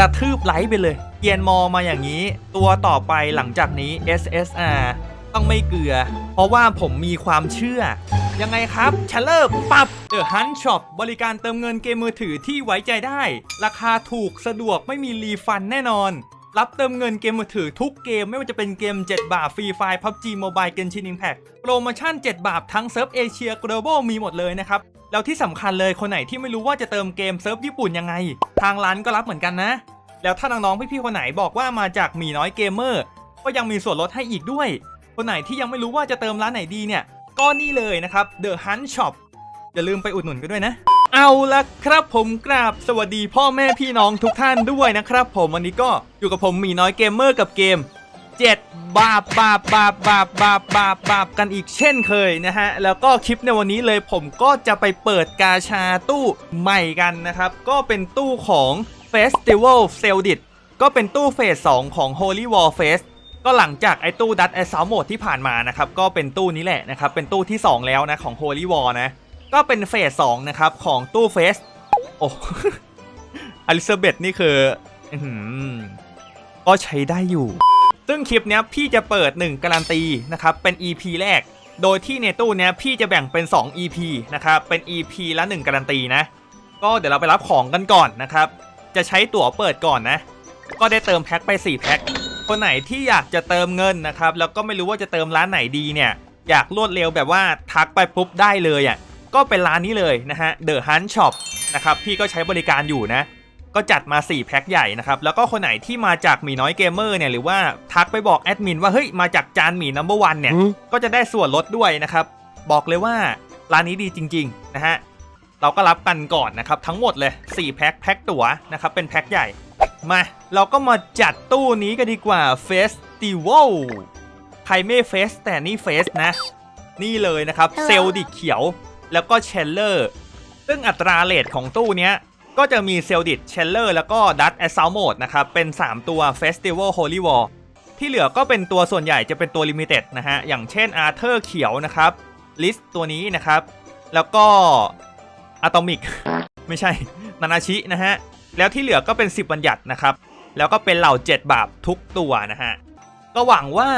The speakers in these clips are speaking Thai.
ระทืบไลท์ไปเลย เกียนมอมาอย่างนี้ ตัวต่อไปหลังจากนี้ SSR ต้องไม่เกลือ เพราะว่าผมมีความเชื่อ ยังไงครับชัลเลอร์ปับเดอะฮันช็อปบริการเติมเงินเกมมือถือที่ไว้ใจได้ ราคาถูกสะดวกไม่มีรีฟันแน่นอนรับเติมเงินเกมมือถือทุกเกมไม่ว่าจะเป็นเกม 7 บาทฟรีไฟล์ PUBG Mobile Genshin Impact โปรโมชั่น 7 บาททั้งเซิร์ฟเอเชีย Global มีหมดเลยนะครับ แล้วที่สำคัญเลยคนไหนที่ไม่รู้ว่าจะเติมเกมเซิร์ฟญี่ปุ่นยังไง ทางร้านก็รับเหมือนกันนะ แล้วถ้าน้องๆพี่ๆคนไหนบอกว่ามาจากมีน้อยเกมเมอร์ก็ยังมีส่วนลดให้อีกด้วย คนไหนที่ยังไม่รู้ว่าจะเติมร้านไหนดีเนี่ย ก็นี่เลยนะครับ The Hunt Shop อย่าลืมไปอุดหนุนกันด้วยนะ เอาละครับผมกราบสวัสดีพ่อแม่พี่น้องทุกท่านด้วยนะครับ ผมวันนี้ก็อยู่กับผมมีน้อยเกมเมอร์กับเกม 7 บาปบาปบาปบาปบาปบาปบาปกันอีกเช่นเคยนะฮะ แล้วก็คลิปในวันนี้เลยผมก็จะไปเปิดกาชาตู้ใหม่กันนะครับ ก็เป็นตู้ของ Festival s e l d i t ก็เป็นตู้เฟส 2 ของ Holy War Fest ก็หลังจากไอ้ตู้ดัตไอซาวโหมดที่ผ่านมานะครับ ก็เป็นตู้นี้แหละนะครับ เป็นตู้ที่ 2 แล้วนะของ Holy War นะ ก็เป็นเฟส 2 นะครับของตู้เฟสโอ้อลิซาเบธนี่คืออื้อหือก็ใช้ได้อยู่ ซึ่งคลิปเนี้ยพี่จะเปิด 1 การันตีนะครับเป็น EP แรก โดยที่ในตู้เนี้ยพี่จะแบ่งเป็น 2 EP นะครับเป็น EP ละ 1 การันตีนะ ก็เดี๋ยวเราไปรับของกันก่อนนะครับจะใช้ตั๋วเปิดก่อนนะ ก็ได้เติมแพ็คไป4แพ็คคนไหนที่อยากจะเติมเงินนะครับแล้วก็ไม่รู้ว่าจะเติมร้านไหนดีเนี่ยอยากรวดเร็วแบบว่าทักไปปุ๊บได้เลยอะก็เป็นร้านนี้เลยนะฮะ The Hunt Shop นะครับพี่ก็ใช้บริการอยู่นะ ก็จัดมา 4 แพ็คใหญ่นะครับ แล้วก็คนไหนที่มาจากหมีน้อยเกมเมอร์เนี่ยหรือว่าทักไปบอกแอดมินว่าเฮ้ยมาจากจานหมีนัมเบอร์วันเนี่ย ก็จะได้ส่วนลดด้วยนะครับ บอกเลยว่าร้านนี้ดีจริง ๆ นะฮะ เราก็รับกันก่อนนะครับ ทั้งหมดเลย 4 แพ็คแพ็คตั๋วนะครับ เป็นแพ็คใหญ่ มา เราก็มาจัดตู้นี้กันดีกว่าเฟสติวัลใครไม่เฟสแต่นี่เฟสนะ นี่เลยนะครับเซลดิเขียวแล้วก็เชลเลอร์ซึ่งอัตราเลทของตู้เนี้ย ก็จะมีเซลดิเชลเลอร์แล้วก็ดัตแอสซ l โหมดนะครับ เป็น 3 ตัว Festival Holy War ที่เหลือก็เป็นตัวส่วนใหญ่จะเป็นตัวลิมิเต็ดนะฮะ อย่างเช่นอาร์เธอร์เขียวนะครับลิสตัวนี้นะครับ แล้วก็อะตอมิกไม่ใช่ นานาชินะฮะ แล้วที่เหลือก็เป็น 10บัญญัตินะครับ แล้วก็เป็นเหล่า 7 บาปทุกตัวนะฮะ ก็หวังว่า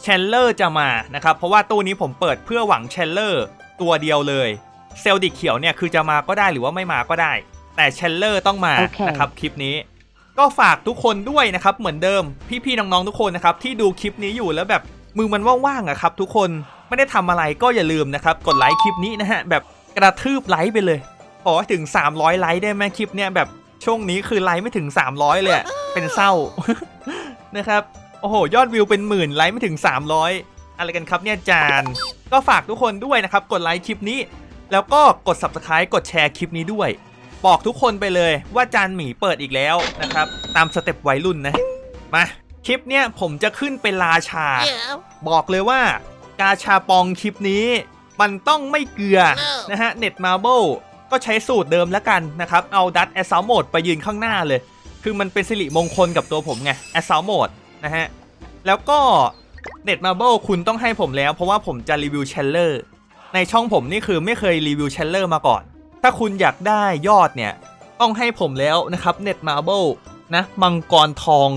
เชลเลอร์จะมานะครับ เพราะว่าตู้นี้ผมเปิดเพื่อหวังเชลเลอร์ตัวเดียวเลย เซลดิกเขียวเนี่ยคือจะมาก็ได้หรือว่าไม่มาก็ได้ แต่เชลเลอร์ต้องมาโอเคนะครับคลิปนี้ ก็ฝากทุกคนด้วยนะครับ เหมือนเดิม พี่ๆน้องๆทุกคนนะครับที่ดูคลิปนี้อยู่แล้วแบบมือมันว่างๆอะครับ ทุกคนไม่ได้ทำอะไรก็อย่าลืมนะครับ กดไลค์คลิปนี้นะฮะแบบกระทืบไลค์ไปเลยขอให้ถึง 300 ไลค์ได้ไหมคลิปเนี้ยแบบช่วงนี้คือไลค์ไม่ถึง 300 เลยอะเป็นเศร้านะครับโอ้โห ยอดวิวเป็นหมื่นไลค์ไม่ถึง 300 อะไรกันครับเนี่ยจานก็ฝากทุกคนด้วยนะครับ กดไลค์คลิปนี้ แล้วก็กด subscribe กดแชร์คลิปนี้ด้วย บอกทุกคนไปเลยว่าจานหมีเปิดอีกแล้วนะครับ ตามสเต็ปวัยรุ่นนะ มา คลิปเนี้ยผมจะขึ้นเป็นราชา บอกเลยว่ากาชาปองคลิปนี้ มันต้องไม่เกลือนะฮะเน็ตมาเบิลก็ใช้สูตรเดิมแล้วกันนะครับ เอาดัตแอสซ l โหมดไปยืนข้างหน้าเลย คือมันเป็นสิริมงคลกับตัวผมไงแอสซ l โหมดนะฮะ แล้วก็เน็ตมาเบิลคุณต้องให้ผมแล้ว เพราะว่าผมจะรีวิวเชลเลอร์ในช่องผมนี่คือไม่เคยรีวิวเชลเลอร์มาก่อน ถ้าคุณอยากได้ยอดเนี่ย ต้องให้ผมแล้วนะครับเน็ตมาเบิลนะมังกรทอง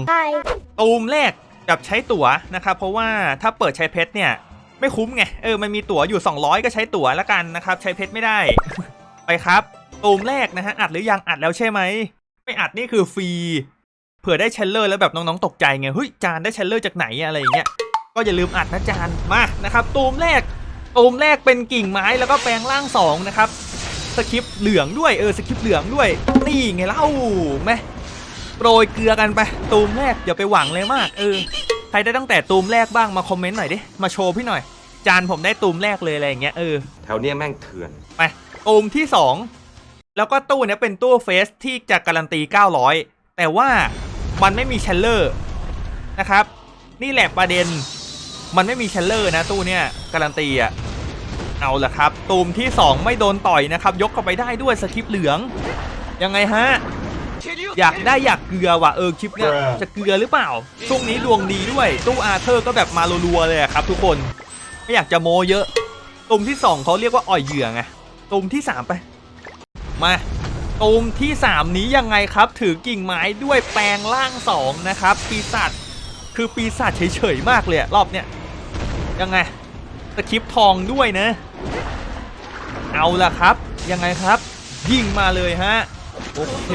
ตูมแรกกับใช้ตั๋วนะครับเพราะว่าถ้าเปิดใช้เพชรเนี่ย ไม่คุ้มไงเออมันมีตั๋วอยู่ 200 ก็ใช้ตั๋วแล้วกันนะครับใช้เพชรไม่ได้ ไปครับตูมแรกนะฮะอัดหรือยังอัดแล้วใช่ไหมไม่อัดนี่คือฟรีเผื่อได้เชลเลอร์แล้วแบบน้องๆตกใจไงเฮ้ยจานได้เชลเลอร์จากไหนอะไรอย่างเงี้ยก็อย่าลืมอัดนะจานมานะครับตูมแรกตูมแรกเป็นกิ่งไม้แล้วก็แปลงร่างสองนะครับ สคริปต์เหลืองด้วยเออสคริปต์เหลืองด้วย นี่ไงเล่าแม่โปรยเกลือกันไปตูมแรกอย่าไปหวังเลยมากเออใครได้ตั้งแต่ตูมแรกบ้างมาคอมเมนต์หน่อยดิมาโชว์พี่หน่อย จานผมได้ตูมแรกเลยอะไรอย่างเงี้ยเออแถวเนี้ยแม่งเถื่อนไปตูมที่2แล้วก็ตู้เนี้ยเป็นตู้เฟสที่จะการันตี 900 แต่ว่ามันไม่มีเชลเลอร์นะครับ นี่แหละประเด็น มันไม่มีเชลเลอร์นะตู้เนี้ยการันตีอะ เอาละครับ ตูมที่ 2 ไม่โดนต่อยนะครับ ยกเข้าไปได้ด้วยสคริปต์เหลือง ยังไงฮะ อยากได้อยากเกลือว่ะเออคลิปเนี้ย Bruh จะเกลือหรือเปล่า ช่วงนี้ดวงดีด้วย ตู้อาเธอร์ก็แบบมารัวๆเลยอะครับ ทุกคน ไม่อยากจะโมเยอะ ตุ่มที่ 2เขาเรียกว่าอ่อยเหยื่อไง ตุ่มที่ 3 ไป มาตูมที่ 3 นี้ยังไงครับ ถือกิ่งไม้ด้วยแปลงร่าง 2 นะครับ ปีศาจ คือปีศาจเฉยๆมากเลยอะรอบเนี้ย ยังไง สคริปทองด้วยนะ เอาล่ะครับ ยังไงครับ ยิงมาเลยฮะ โอเค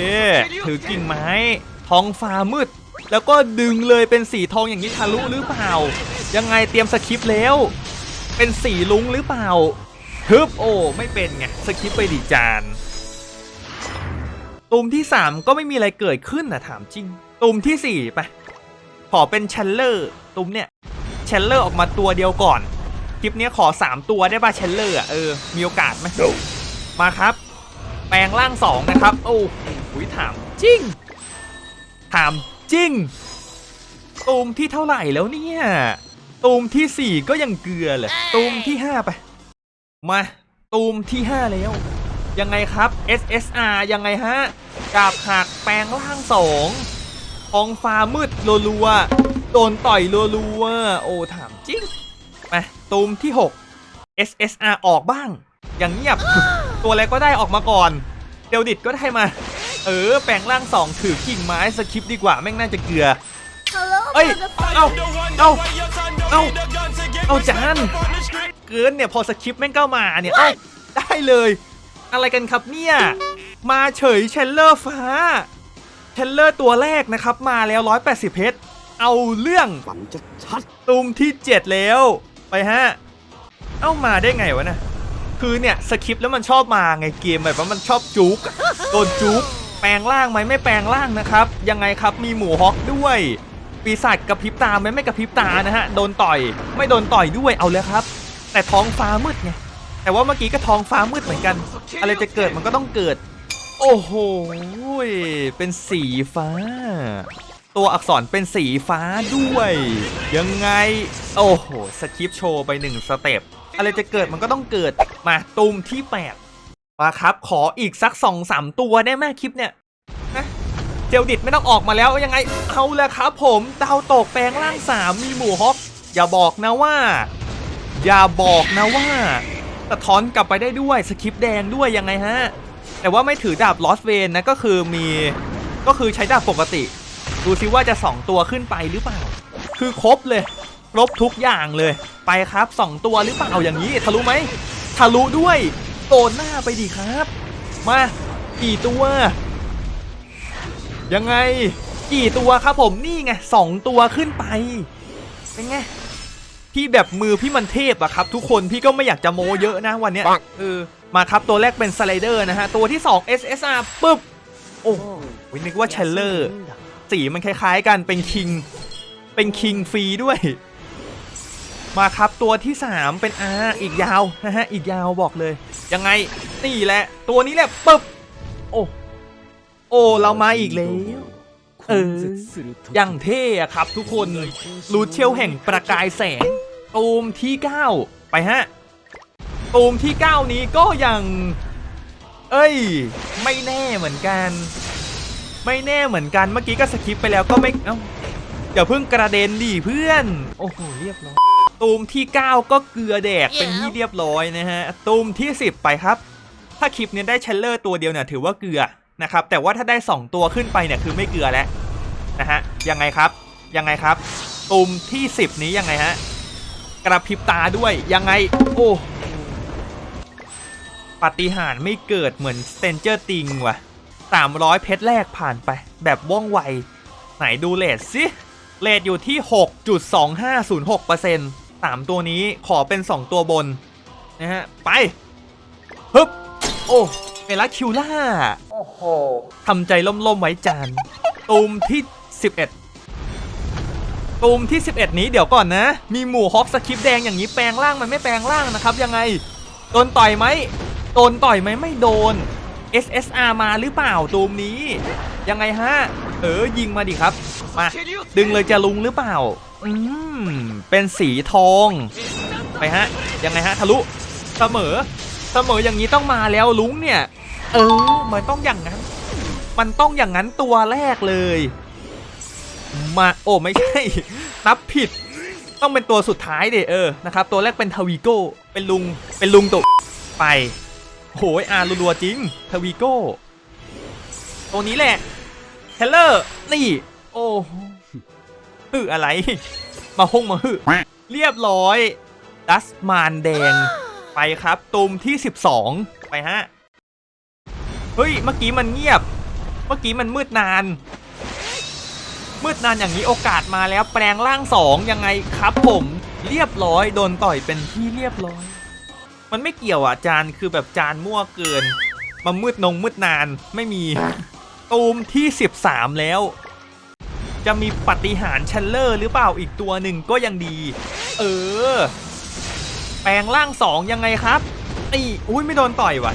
ถือกิ่งไม้ท้องฟ้ามืด แล้วก็ดึงเลยเป็นสีทองอย่างนี้ทะลุหรือเปล่า ยังไงเตรียมสคริปต์แล้ว เป็นสีลุงหรือเปล่าฮึบโอ้ไม่เป็นไงสคริปต์ไปดิจานตูมที่ 3 ก็ไม่มีอะไรเกิดขึ้นนะถามจริงตูมที่4ไปขอเป็นเชลเลอร์ตูมเนี่ยเชลเลอร์ออกมาตัวเดียวก่อน คลิปเนี้ยขอ 3 ตัวได้ป่ะเชลเลอร์อะเออ มีโอกาสไหมมาครับ แปลงร่าง 2 นะครับ โอ้โหถามจริง ถามจริงตูมที่เท่าไหร่แล้วเนี่ยตูมที่ 4 ก็ยังเกลือเลยตูมที่ 5 ไป มาตูมที่ 5 แล้ว ยังไงครับ SSR ยังไงฮะดาบหักแปลงร่างสองท้องฟ้ามืดรัวๆโดนต่อยรัวๆโอ้ถามจริงมา ตูมที่ 6 SSR ออกบ้าง อย่างเงียบ ตัวอะไรก็ได้ออกมาก่อน เดลดิตก็ได้มา เออ แปลงร่างสองถือกิ่งไม้สคริปต์ดีกว่า แม่งน่าจะเกลือ Hello, เอ้ย motherfucker. เอ้าเอ้าเอ้าเอาจานเกินเนี่ยพอสคริปต์แม่งเข้ามาเนี่ยเอ้าได้เลย อะไรกันครับเนี่ย มาเฉยเชลเลอร์ฟ้าเชลเลอร์ตัวแรกนะครับ มาแล้ว 180เพชรเอาเรื่องฝันจะชัดตูมที่ 7 แล้ว ไปฮะ เอ้ามาได้ไงวะนะคือเนี่ยสคริปต์แล้วมันชอบมาไงเกมแบบว่ามันชอบจุกโดนจุกแปลงร่างไหมไม่แปลงร่างนะครับ ยังไงครับมีหมูฮอกด้วย ปีศาจกระพริบตาไหมไม่กระพริบตานะฮะโดนต่อย ไม่โดนต่อยด้วยเอาเลยครับ แต่ท้องฟ้ามืดไงแต่ว่าเมื่อกี้ก็ท้องฟ้ามืดเหมือนกัน อะไรจะเกิดมันก็ต้องเกิด โอ้โหเป็นสีฟ้า ตัวอักษรเป็นสีฟ้าด้วย ยังไง โอ้โห สคริปต์โชว์ไปหนึ่งสเต็ปอะไรจะเกิดมันก็ต้องเกิดมาตุมที่8มาครับ ขออีกสัก2อสามตัวได้ไหมคลิปเนี่ยนะเจลดิตไม่ต้องออกมาแล้วยังไง เอาละครับผมดาวตกแปลงร่าง3มีหมูฮอกอย่าบอกนะว่า อย่าบอกนะว่าสะท้อนกลับไปได้ด้วยสคริปต์แดงด้วยยังไงฮะ แต่ว่าไม่ถือดาบลอสเวนนะก็คือมีก็คือใช้ดาบปกติ ดูซิว่าจะ 2 ตัวขึ้นไปหรือเปล่า คือครบเลยครบทุกอย่างเลย ไปครับ 2 ตัวหรือเปล่าอย่างนี้ทะลุไหมทะลุด้วยโดนหน้าไปดีครับ มากี่ตัว ยังไงกี่ตัวครับผมนี่ไงสองตัวขึ้นไป เป็นไงพี่แบบมือพี่มันเทพอะครับ ทุกคนพี่ก็ไม่อยากจะโมเยอะนะวันเนี้ยปังเออมาครับตัวแรกเป็นสไลเดอร์นะฮะ ตัวที่ 2 SSR ปึ๊บ โอ้โหนึกว่าเชลเลอร์ สีมันคล้ายๆกันเป็นคิง เป็นคิงฟรีด้วย มาครับตัวที่ 3 เป็น R อีกยาวนะฮะอีกยาวบอกเลย ยังไงนี่แหละ ตัวนี้แหละปึ๊บโอ้โอ้เรามาอีกแล้วเอออย่างเท่อะครับทุกคนรูเชลแห่งประกายแสงตูมที่ 9 ไปฮะตูมที่ 9 นี้ก็ยัง เอ้ย ไม่แน่เหมือนกัน ไม่แน่เหมือนกันเมื่อกี้ก็สคิปไปแล้วก็ไม่เอ้าเดี๋ยวเพิ่งกระเด็นดิเพื่อน โอ้โหเรียบร้อยตูมที่ 9 ก็เกลือแดกเป็นที่เรียบร้อยนะฮะตูมที่ 10 ไปครับ ถ้าคลิปเนี้ยได้เชลเลอร์ตัวเดียวเนี่ยถือว่าเกลือนะครับแต่ว่าถ้าได้ 2 ตัวขึ้นไปเนี่ยคือไม่เกลือแล้วนะฮะยังไงครับยังไงครับตูมที่ 10 นี้ยังไงฮะกระพริบตาด้วยยังไงโอ้ปาฏิหาริย์ไม่เกิดเหมือนสเตนเจอร์ติงว่ะ 300 เพชรแรกผ่านไปแบบว่องไว ไหนดูเลทสิเลทอยู่ที่ 6.2506% 3 ตัวนี้ขอเป็น 2 ตัวบน นะฮะ ไปฮึบโอ้เมลัคิวล่า โอ้โหทำใจล่มๆไว้จานตูมที่ 11 ตูมที่ 11 นี้เดี๋ยวก่อนนะ มีหมูฮอกสคริปต์แดงอย่างนี้แปลงร่างมันไม่แปลงร่างนะครับ ยังไง โดนต่อยไหมโดนต่อยไหมไม่โดน SSR มาหรือเปล่าตูมนี้ ยังไงฮะ เออยิงมาดิครับ มา ดึงเลยจะลุงหรือเปล่า อืม เป็นสีทอง ไปฮะ ยังไงฮะ ทะลุ เสมอ เสมออย่างนี้ต้องมาแล้วลุงเนี่ย เออมันต้องอย่างนั้น มันต้องอย่างนั้นตัวแรกเลย มา โอ้ไม่ใช่ นับผิด ต้องเป็นตัวสุดท้ายเดเออ นะครับ ตัวแรกเป็นทวีโก้ เป็นลุง เป็นลุงตุไป โหยอารัวๆจริงทวีโก้ตัวนี้แหละเทเลอร์นี่ โอ้โหฮืออะไร มาห้องมาฮือเรียบร้อยดัสมานแดงไปครับตูมที่ 12 ไปฮะ เฮ้ย เมื่อกี้มันเงียบ เมื่อกี้มันมืดนาน มืดนานอย่างนี้โอกาสมาแล้วแปลงร่างสองยังไงครับผม เรียบร้อย โดนต่อยเป็นที่เรียบร้อย มันไม่เกี่ยวอะจานคือแบบจานมั่วเกินมามืดนงมืดนานไม่มีตูมที่ 13 แล้ว จะมีปฏิหารชันเลอร์หรือเปล่าอีกตัวหนึ่งก็ยังดี เออ แปลงร่างสองยังไงครับนี่อุ้ยไม่โดนต่อยว่ะ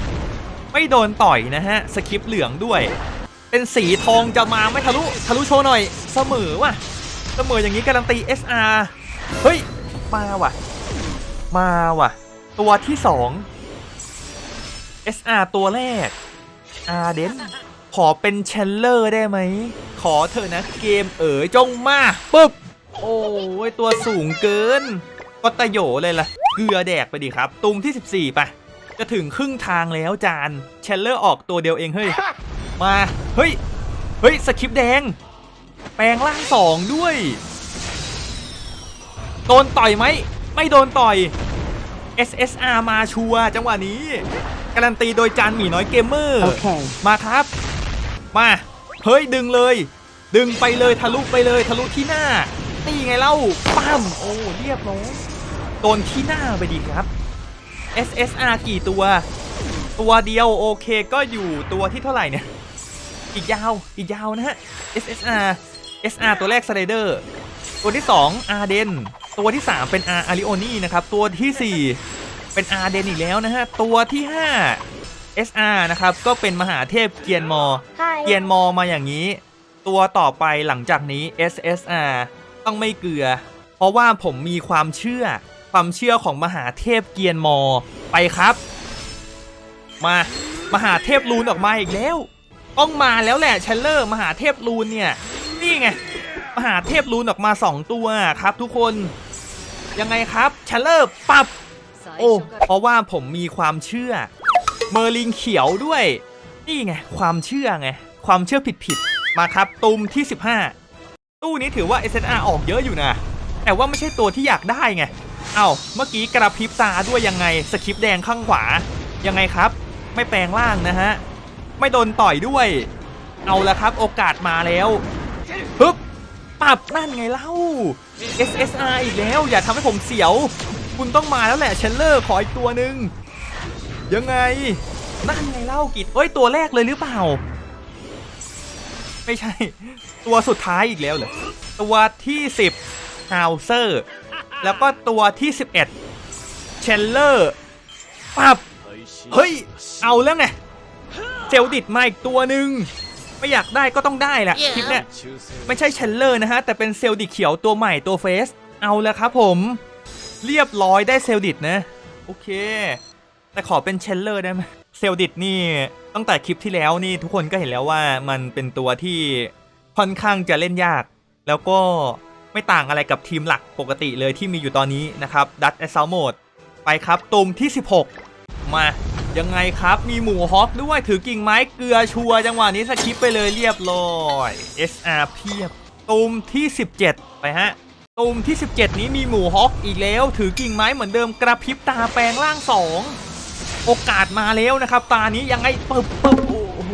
ไม่โดนต่อยนะฮะ สคริปเหลืองด้วย เป็นสีทองจะมาไม่ทะลุ ทะลุโชว์หน่อย เสมอว่ะ เสมออย่างนี้การันตี SR เฮ้ย มาว่ะ มาว่ะ ตัวที่สอง SR ตัวแรกอาเดนขอเป็นเชลเลอร์ได้ไหม ขอเถอะนะเกมเอ๋ยจงมาปึ๊บ โอ้ยตัวสูงเกิน ก็ตะโยเลยล่ะ เกลือแดกไปดิครับ ตุมที่ 14ไปจะถึงครึ่งทางแล้วจานเชลเลอร์ออกตัวเดียวเองเฮ้ย มา เฮ้ย เฮ้ยสคริปต์แดง แปลงร่างสองด้วย โดนต่อยไหม ไม่โดนต่อย SSR มาชัวร์จังหวะนี้ การันตีโดยจานหมีน้อยเกมเมอร์ Okay. มาครับ มา เฮ้ยดึงเลย ดึงไปเลยทะลุไปเลยทะลุที่หน้า นี่ไงเล่าปั้มโอ้เรียบร้อยโดนที่หน้าไปดีครับ SSR กี่ตัว ตัวเดียวโอเคก็อยู่ตัวที่เท่าไหร่เนี่ย อีกยาวอีกยาวนะฮะ SSR SR ตัวแรกสไลเดอร์ ตัวที่ 2 อาเดน ตัวที่ 3 เป็น R อาริโอนี่นะครับ ตัวที่ 4 เป็นอาเดนอีกแล้วนะฮะ ตัวที่ 5 SR นะครับ ก็เป็นมหาเทพเกียนมอ Hi. เกียนมอมาอย่างนี้ ตัวต่อไปหลังจากนี้ SSR ต้องไม่เกลือ เพราะว่าผมมีความเชื่อ ความเชื่อของมหาเทพเกียนมอ ไปครับ มามหาเทพลูนออกมาอีกแล้ว ต้องมาแล้วแหละเชลเลอร์ มหาเทพลูนเนี่ย นี่ไงม หาเทพลูนออกมา 2 ตัวครับ ทุกคนยังไงครับเชลเลอร์ปับ โอ้เพราะว่าผมมีความเชื่อ เมอร์ลิงเขียวด้วย นี่ไง ความเชื่อไง ความเชื่อผิดๆ มาครับตุมที่ 15 ตู้นี้ถือว่า SNR ออกเยอะอยู่นะ แต่ว่าไม่ใช่ตัวที่อยากได้ไง เอ้าเมื่อกี้กระพริบตาด้วยยังไงสคริปแดงข้างขวา ยังไงครับ ไม่แปลงร่างนะฮะ ไม่โดนต่อยด้วย เอาละครับโอกาสมาแล้วฮึบ ปับนั่นไงเล่า SSR อีกแล้ว อย่าทำให้ผมเสียว คุณต้องมาแล้วแหละเชลเลอร์ขออีกตัวหนึ่งยังไง นั่นไงเล่ากิจเอ้ยตัวแรกเลยหรือเปล่า ไม่ใช่ ตัวสุดท้ายอีกแล้วเหรอตัวที่ 10 h o u s e r แล้วก็ตัวที่ 11เชลเลอร์ปับเฮ้ย เอาแล้วไงเซลดิตมาอีกตัวหนึ่ง ไม่อยากได้ก็ต้องได้แหละคลิปเนี้ยไม่ใช่เชลเลอร์นะฮะ แต่เป็นเซลดิตเขียวตัวใหม่ตัวเฟส เอาแล้วครับผม เรียบร้อยได้เซลดิตนะ โอเค แต่ขอเป็นเชลเลอร์ได้ไหมเซลดิตนี่ตั้งแต่คลิปที่แล้วนี่ทุกคนก็เห็นแล้วว่ามันเป็นตัวที่ค่อนข้างจะเล่นยาก แล้วก็ไม่ต่างอะไรกับทีมหลักปกติเลยที่มีอยู่ตอนนี้นะครับดัตแอสซ l ลโหมดไปครับตุมที่ 16 มา ยังไงครับมีหมูฮอคด้วยถือกิ่งไม้เกลือชัวจังหวะนี้สคิปไปเลยเรียบร้อย SR เพียบตุมที่ 17 ไปฮะตูมที่ 17 นี้มีหมูฮอกอีกแล้ว ถือกิ่งไม้เหมือนเดิมกระพริบตาแปลงร่าง 2 โอกาสมาแล้วนะครับ ตานี้ยังไงปึ๊บปึ๊บโอ้โห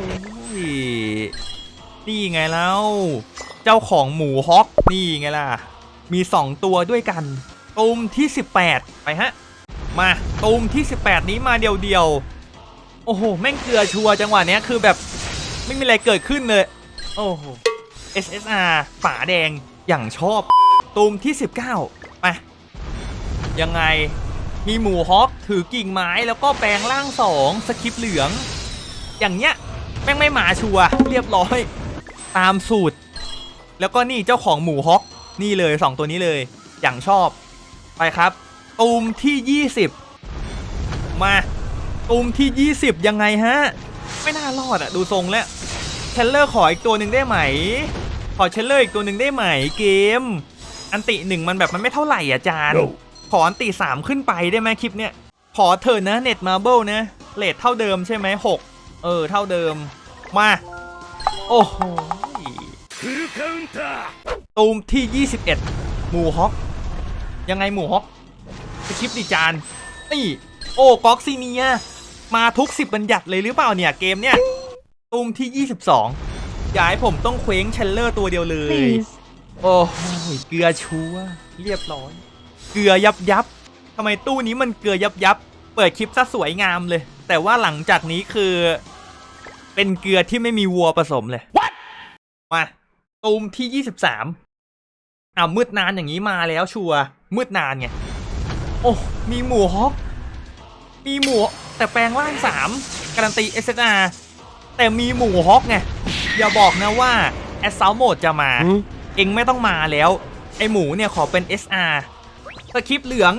นี่ไงแล้วเจ้าของหมูฮอกนี่ไงล่ะมี 2 ตัวด้วยกันตูมที่ 18 ไปฮะ มาตูมที่ 18 นี้มาเดียวๆ โอ้โห แม่งเกลือชัวร์จังหวะเนี้ยคือแบบไม่มีอะไรเกิดขึ้นเลย โอ้โห SSR ฝาแดงอย่างชอบตูมที่ 19ไปยังไงมีหมูฮอกถือกิ่งไม้แล้วก็แปลงร่างสองสคริปเหลือง อย่างเงี้ยแม่งไม่หมาชัวร์เรียบร้อย ตามสูตร แล้วก็นี่เจ้าของหมูฮอกนี่เลย 2 ตัวนี้เลย อย่างชอบ ไปครับ ตูมที่ 20 มาตูมที่ 20 ยังไงฮะ ไม่น่ารอดอะดูทรงแล้วเชลเลอร์ขออีกตัวหนึ่งได้ไหม ขอเชลเลอร์อีกตัวหนึ่งได้ไหมเกม อันติหนึ่งมันแบบมันไม่เท่าไหร่อะจาน no. ขออันติสามขึ้นไปได้ไหมคลิปเนี้ย ขอเธอนะเน็ตมาเบิลนะเลทเท่าเดิมใช่ไหมหกเออเท่าเดิม มา โอ้โหตูมที่ 21 หมู่ฮอก ยังไงหมู่ฮอก คริปต์ดิจานนี่โอ้ก๊อกซีเนียมาทุกสิบบัญญัติเลยหรือเปล่าเนี่ยเกมเนี่ยตูมที่ 22อย่าให้ผมต้องเคว้งเชลเลอร์ตัวเดียวเลย Please. โอ้โหเกลือชัวร์เรียบร้อย เกลือยับยับทำไมตู้นี้มันเกลือยับยับ เปิดคลิปซะสวยงามเลย แต่ว่าหลังจากนี้คือ เป็นเกลือที่ไม่มีวัวผสมเลย What? มาตูมที่23อ่ามืดนานอย่างนี้มาแล้วชัวร์มืดนานไง โอ้มีหมูฮอกมีหมูแต่แปลงร่างสามการันตี SSR แต่มีหมูฮอกไงอย่าบอกนะว่าแอสซ l ลโหมดจะมา เองไม่ต้องมาแล้ว ไอหมูเนี่ยขอเป็น SR สคริปต์เหลือง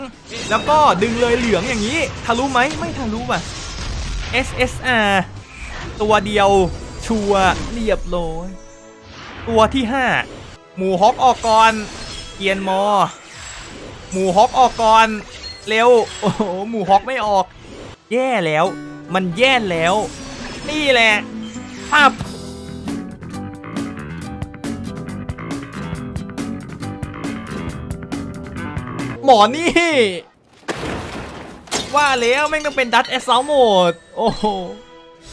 แล้วก็ดึงเลยเหลืองอย่างนี้ ทะลุไหมไม่ทะลุอะ SSR ตัวเดียวชัวร์เรียบร้อย ตัวที่ 5 หมูฮอกออกก่อนเกียนมอ หมูฮอกออกก่อนเร็วโอ้โหหมูฮอกไม่ออก แย่แล้ว มันแย่แล้ว นี่แหละภาพหมอนี่ ว่าแล้วแม่งต้องเป็นดัตแอสซาโหมด โอ้โห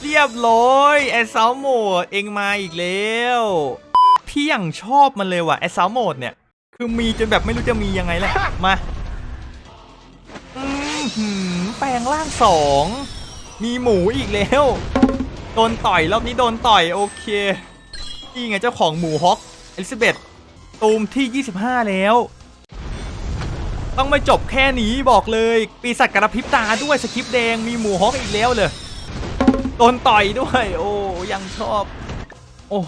เรียบร้อยแอสซาโหมด เองมาอีกแล้ว พี่ยังชอบมันเลยว่ะแอสซาโหมดเนี่ย คือมีจนแบบไม่รู้จะมียังไงแหละมาอืมหืมแปลงร่างสองมีหมูอีกแล้ว โดนต่อยรอบนี้โดนต่อยโอเคนี่ไงเจ้าของหมูฮอกเอลิซาเบธตูมที่ 25 แล้ว ต้องไม่จบแค่นี้บอกเลยปีศาจกระพริบตาด้วยสคริปต์แดงมีหมูฮอกอีกแล้วเลยโดนต่อยด้วย โอ้ยังชอบ โอ้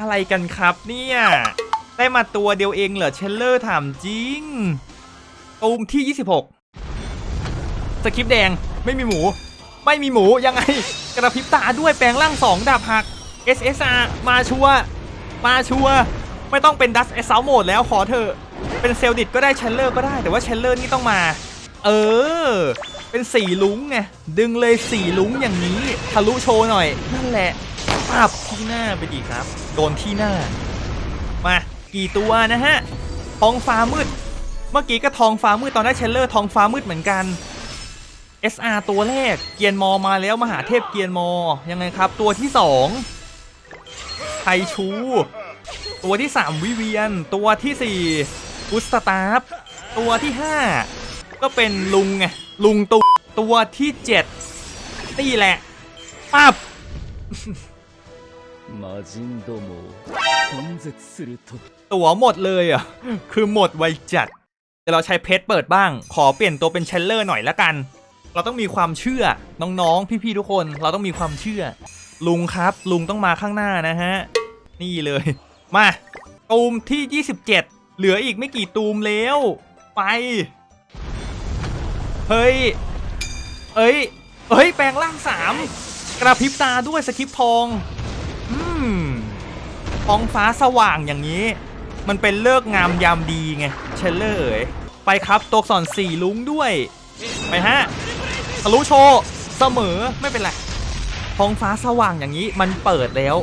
อะไรกันครับเนี่ย ได้มาตัวเดียวเองเหรอเชลเลอร์ถามจริงตูมที่ 26 สคริปแดงไม่มีหมู ไม่มีหมูยังไง กระพริบตาด้วยแปลงร่างสองดาบหัก SSR มาชัวมาชัวไม่ต้องเป็นดัสเอซาโหมดแล้วขอเถอะ เป็นเซลดิตก็ได้เชลเลอร์ก็ได้ แต่ว่าเชลเลอร์นี่ต้องมา เออ เป็นสี่ลุงไง ดึงเลยสี่ลุงอย่างนี้ ทะลุโชว์หน่อย นั่นแหละปับที่หน้าไปดีครับ โดนที่หน้า กี่ตัวนะฮะ ท้องฟ้ามืด เมื่อกี้ก็ท้องฟ้ามืดตอนได้เชลเลอร์ท้องฟ้ามืดเหมือนกัน SR ตัวแรกเกียนมอมาแล้วมหาเทพเกียนมอ ยังไงครับ ตัวที่2ไทชู ตัวที่ 3 วิเวียน ตัวที่ 4 กุสตาฟตัวที่ 5 ก็เป็นลุงไง ลุงตุตัวที่ 7 นี่แหละปั๊บ 魔人どもを根絶すると ตัวหมดเลยอะ คือหมดไวจัดแต่เราใช้เพชรเปิดบ้าง ขอเปลี่ยนตัวเป็นเชลเลอร์หน่อยละกัน เราต้องมีความเชื่อ น้องๆ พี่ๆ ทุกคน เราต้องมีความเชื่อ ลุงครับ ลุงต้องมาข้างหน้านะฮะ นี่เลย มาตูมที่ 27 เหลืออีกไม่กี่ตูมแล้ว ไป เฮ้ย เอ้ย เอ้ย แปลงร่างสามกระพริบตาด้วยสคริปทอง ท้องฟ้าสว่างอย่างนี้ มันเป็นเลิกงามยามดีไงเชลเลอร์เอ๋ยไปครับตัวอักษรสี่ลุงด้วย ไปฮะทะลุโชว์เสมอไม่เป็นไรท้องฟ้าสว่างอย่างนี้มันเปิดแล้ว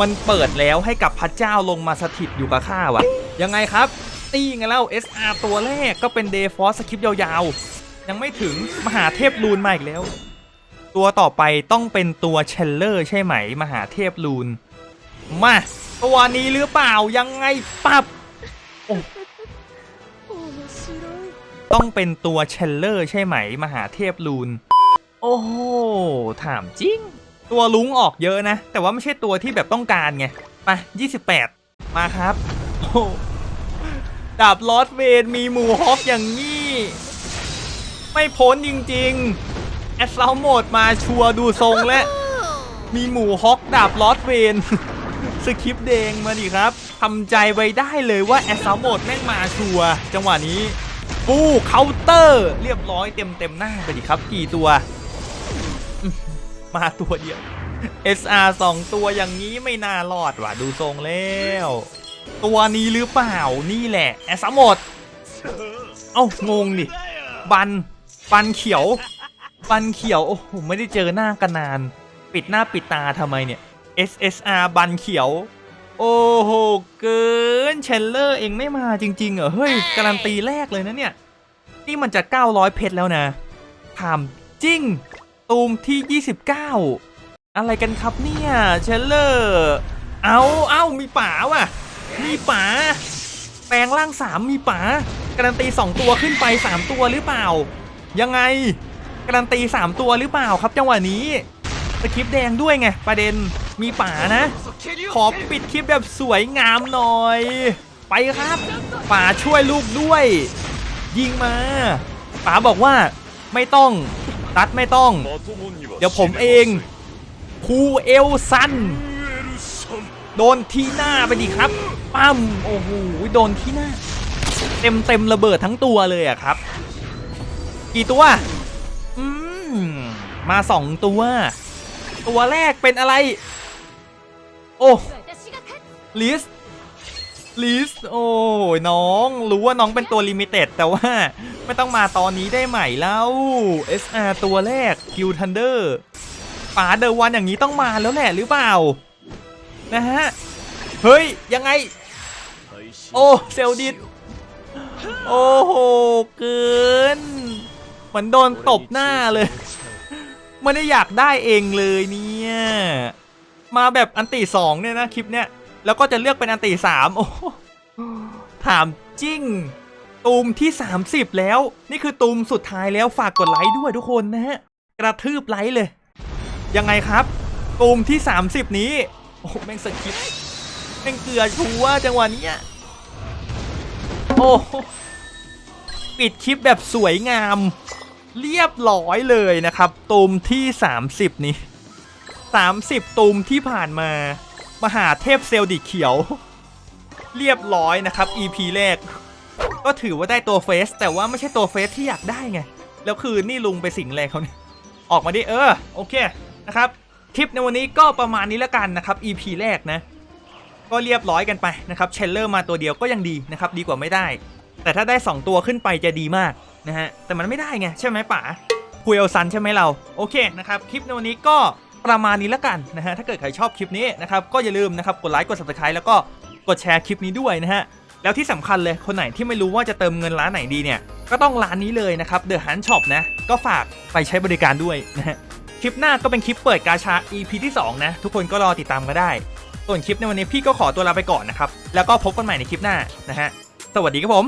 มันเปิดแล้วให้กับพระเจ้าลงมาสถิตอยู่กับข้าวะยังไงครับตีไงเล่า SR ตัวแรกก็เป็นเดฟอสสคริปต์ยาวๆ ยังไม่ถึงมหาเทพลูนมาอีกแล้ว ตัวต่อไปต้องเป็นตัวเชลเลอร์ใช่ไหม มหาเทพลูน มา ตัวนี้หรือเปล่ายังไงปับต้องเป็นตัวเชลเลอร์ใช่ไหม มหาเทพลูน โอ้โห ถามจริง ตัวลุงออกเยอะนะ แต่ว่าไม่ใช่ตัวที่แบบต้องการไงไป28 มาครับโอ้ดาบลอสเวนมีหมูฮอกอย่างนี้ ไม่พ้นจริงๆ แอสซาโหมดมาชัวดูทรงและ มีหมูฮอกดาบลอสเวน สคริปต์แดงมาดิครับทำใจไว้ได้เลยว่าแอสซาโหมดแม่งมาชัวจังหวะนี้ปูเคาน์เตอร์ เรียบร้อยเต็มเต็มๆหน้าไปดิครับ กี่ตัว มาตัวเดียว SR สองตัวอย่างนี้ไม่น่ารอดว่ะดูทรงแล้ว ตัวนี้หรือเปล่านี่แหละ แอสซาโหมด เอ้างงดิบันบันเขียว บันเขียว โอ้โห ไม่ได้เจอหน้ากันนาน ปิดหน้าปิดตาทำไมเนี่ย SSR บันเขียว โอ้โห เกินเชลเลอร์เองไม่มาจริง ๆ เหรอ เฮ้ย การันตีแรกเลยนะเนี่ย นี่มันจะ 900 เพชรแล้วนะถามจริง ตูมที่ 29 อะไรกันครับเนี่ยเชลเลอร์ เอาเอามีป๋าว่ะ มีป๋า แปลงร่าง 3 มีป๋า การันตี 2 ตัวขึ้นไป 3 ตัวหรือเปล่า ยังไง การันตี 3 ตัวหรือเปล่าครับจังหวะนี้สคริปต์แดงด้วยไงประเด็น มีป๋านะ ขอปิดคลิปแบบสวยงามหน่อย ไปครับป๋าช่วยลูกด้วย ยิงมาป๋าบอกว่าไม่ต้อง ตัดไม่ต้อง เดี๋ยวผมเองคูเอลซัน โดนที่หน้าไปดิครับ ปั้ม โอ้โห โดนที่หน้า เต็มเต็มระเบิดทั้งตัวเลยอะครับ กี่ตัว อืม มาสองตัว ตัวแรกเป็นอะไร โอ้ลิสลิสโอ้ยน้อง รู้ว่าน้องเป็นตัวลิมิเต็ดแต่ว่า ไม่ต้องมาตอนนี้ได้ใหม่แล้ว SR ตัวแรกกิลทันเดอร์ป๋าเดอะวันอย่างนี้ต้องมาแล้วแหละหรือเปล่า นะฮะ เฮ้ย ยังไง โอ้เซลดิดโอ้โห เกิน เหมือนโดนตบหน้าเลย ไม่ได้อยากได้เองเลยเนี่ย มาแบบอันตีสองเนี่ยนะคลิปเนี้ยแล้วก็จะเลือกเป็นอันตีสามโอ้ถามจริงตูมที่ 30 แล้ว นี่คือตูมสุดท้ายแล้วฝากกดไลค์ด้วยทุกคนนะฮะกระทืบไลค์เลย ยังไงครับตูมที่ 30 นี้ โอ้แม่งสกิปแม่งเกลือชัวจังหวะเนี้ยโอ้ปิดคลิปแบบสวยงาม เรียบร้อยเลยนะครับตูมที่ 30 นี้ 30ตูมที่ผ่านมา มหาเทพเซลดิเขียว เรียบร้อยนะครับ EP แรก ก็ถือว่าได้ตัวเฟส แต่ว่าไม่ใช่ตัวเฟสที่อยากได้ไง แล้วคือนี่ลุงไปสิงอะไรเขาเนี่ย ออกมาดิเออ โอเคนะครับ คลิปในวันนี้ก็ประมาณนี้แล้วกันนะครับ EP แรกนะ ก็เรียบร้อยกันไปนะครับเชลเลอร์มาตัวเดียวก็ยังดีนะครับ ดีกว่าไม่ได้ แต่ถ้าได้ 2 ตัวขึ้นไปจะดีมากนะฮะ แต่มันไม่ได้ไงใช่ไหมป๋าคุยเอาซันใช่ไหมเรา โอเคนะครับ คลิปในวันนี้ก็ ประมาณนี้แล้วกันนะฮะถ้าเกิดใครชอบคลิปนี้นะครับก็อย่าลืมนะครับกดไลค์กด subscribe แล้วก็กดแชร์คลิปนี้ด้วยนะฮะแล้วที่สำคัญเลยคนไหนที่ไม่รู้ว่าจะเติมเงินร้านไหนดีเนี่ยก็ต้องร้านนี้เลยนะครับ The Hunt Shop นะก็ฝากไปใช้บริการด้วยนะฮะคลิปหน้าก็เป็นคลิปเปิดกาชา EP ที่2นะทุกคนก็รอติดตามก็ได้ ส่วนคลิปในวันนี้พี่ก็ขอตัวลาไปก่อนนะครับแล้วก็พบกันใหม่ในคลิปหน้านะฮะสวัสดีครับผม